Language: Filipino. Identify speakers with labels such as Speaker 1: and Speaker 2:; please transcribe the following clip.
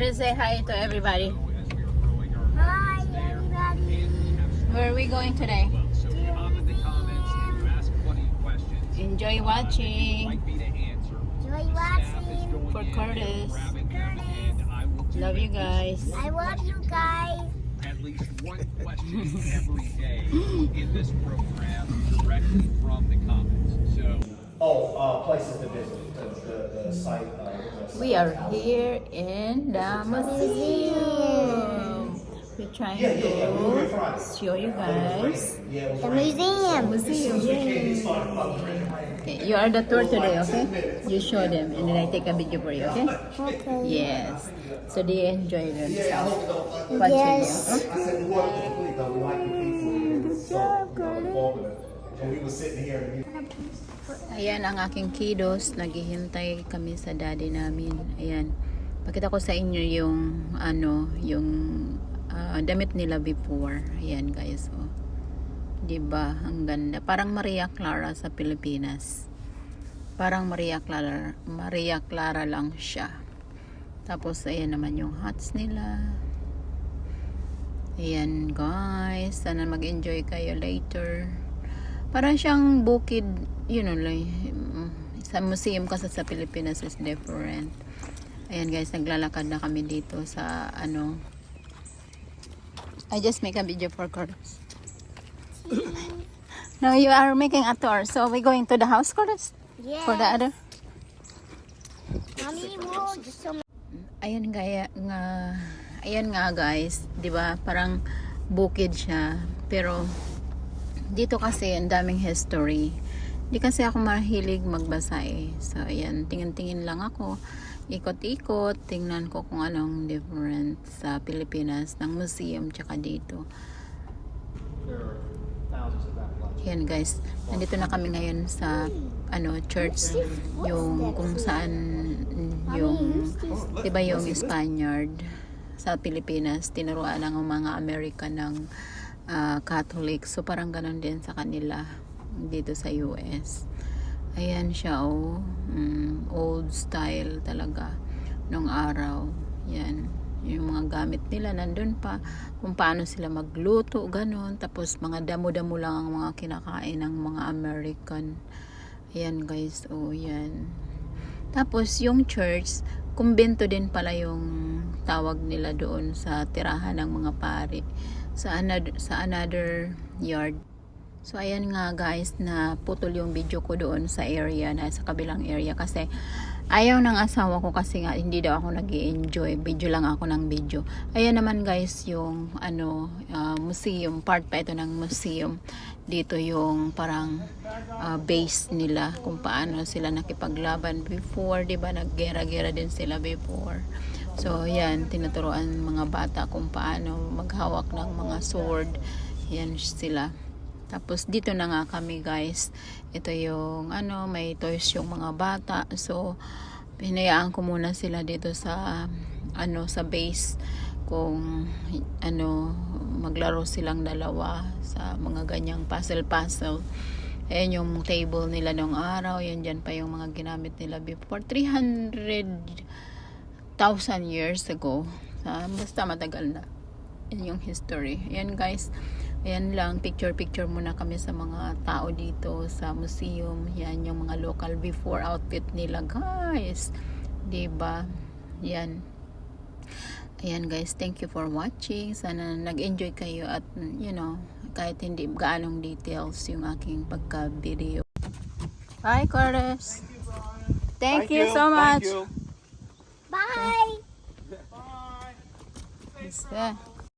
Speaker 1: Curtis, say hi to everybody.
Speaker 2: Hi, everybody.
Speaker 1: Where are we going today?
Speaker 3: Comment in the comments and you ask plenty of questions.
Speaker 1: Enjoy watching.
Speaker 3: Like me to answer.
Speaker 2: Enjoy watching.
Speaker 1: For Curtis.
Speaker 2: Curtis.
Speaker 3: I will do
Speaker 1: Love you guys.
Speaker 2: I love you guys.
Speaker 3: at least one question every day in this program directly from the comments. So
Speaker 4: Oh, uh, places to visit, the, the, the site. Uh, the
Speaker 1: We are here in the museum. We're trying
Speaker 4: Yeah, yeah, yeah. We were here
Speaker 1: to
Speaker 4: Friday.
Speaker 1: show you guys.
Speaker 4: Yeah, it was
Speaker 2: The
Speaker 4: raining.
Speaker 2: museum.
Speaker 4: As soon as we came, it started fucking raining.
Speaker 1: Okay, you are the tour today, okay? You show them and then I take a video for you, okay?
Speaker 2: Okay.
Speaker 1: Yes. So they enjoy
Speaker 4: Yeah, I
Speaker 1: themselves
Speaker 4: hope so.
Speaker 1: watching
Speaker 2: Yes.
Speaker 1: you.
Speaker 4: I said, we want to complete, though. We like the people. Good job, Curtis. And we sitting here and
Speaker 1: Ayan ang aking kiddos. Naghihintay kami sa daddy namin. Ayan. Pakita ko sa inyo yung ano, yung ah, damit nila before. Ayan guys. Oh. 'Di ba? Ang ganda. Parang Maria Clara sa Pilipinas. Parang Maria Clara, Maria Clara lang siya. Tapos ayan naman yung hats nila. Ayan guys. Sana mag-enjoy kayo later. Parang siyang bukid, you know, like, sa museum kasi sa Pilipinas is different. Ayan guys, naglalakad na kami dito sa ano. I just make a video for Curtis. no, you are making a tour. So we going to the house, Curtis?
Speaker 2: Yeah.
Speaker 1: For the other?
Speaker 2: Mommy,
Speaker 1: Ayan gaya nga ayan nga guys, 'di ba? Parang bukid siya. Pero dito kasi ang daming history. Hindi kasi ako mahilig magbasa eh. So ayan, tingin-tingin lang ako. Ikot-ikot, tingnan ko kung anong different sa Pilipinas ng museum tsaka dito. Yan guys, nandito na kami ngayon sa ano church yung kung saan yung 'di ba yung Spaniard sa Pilipinas tinuruan ng mga American ng ah, Catholic. So parang ganun din sa kanila dito sa US. Ayan siya oh, mm, old style talaga nung araw. Yan. Yung mga gamit nila nandun pa. Kung paano sila magluto ganun. Tapos mga damo-damo lang ang mga kinakain ng mga American. Ayan guys oh yan. Tapos yung church kumbento din pala yung tawag nila doon sa tirahan ng mga pari sa another, sa another yard So ayan nga guys na putol yung video ko doon sa area na sa kabilang area kasi ayaw ng asawa ko kasi nga hindi daw ako nag enjoy video lang ako ng video. Ayan naman guys yung ano ah, museum part pa ito ng museum. Dito yung parang ah, base nila kung paano sila nakipaglaban before, 'di ba? Naggera-gera din sila before. So ayan tinuturuan mga bata kung paano maghawak ng mga sword. Yan sila. Tapos dito na nga kami guys. Ito yung ano, may toys yung mga bata. So hinayaan ko muna sila dito sa ano sa base kung ano maglaro silang dalawa sa mga ganyang puzzle puzzle. Ayan yung table nila nung araw. Yan dyan pa yung mga ginamit nila before. 300,000 years ago. Ah, basta matagal na. Yan yung history. Ayan guys. Ayan lang, picture-picture muna kami sa mga tao dito sa museum. Yan yung mga local before outfit nila, guys. ba? Yan. Ayan guys, thank you for watching. Sana nag-enjoy kayo at you know, kahit hindi gaanong details yung aking pagka-video. Bye, Curtis. Thank, you, so much.
Speaker 2: Bye.
Speaker 1: Yes, yeah.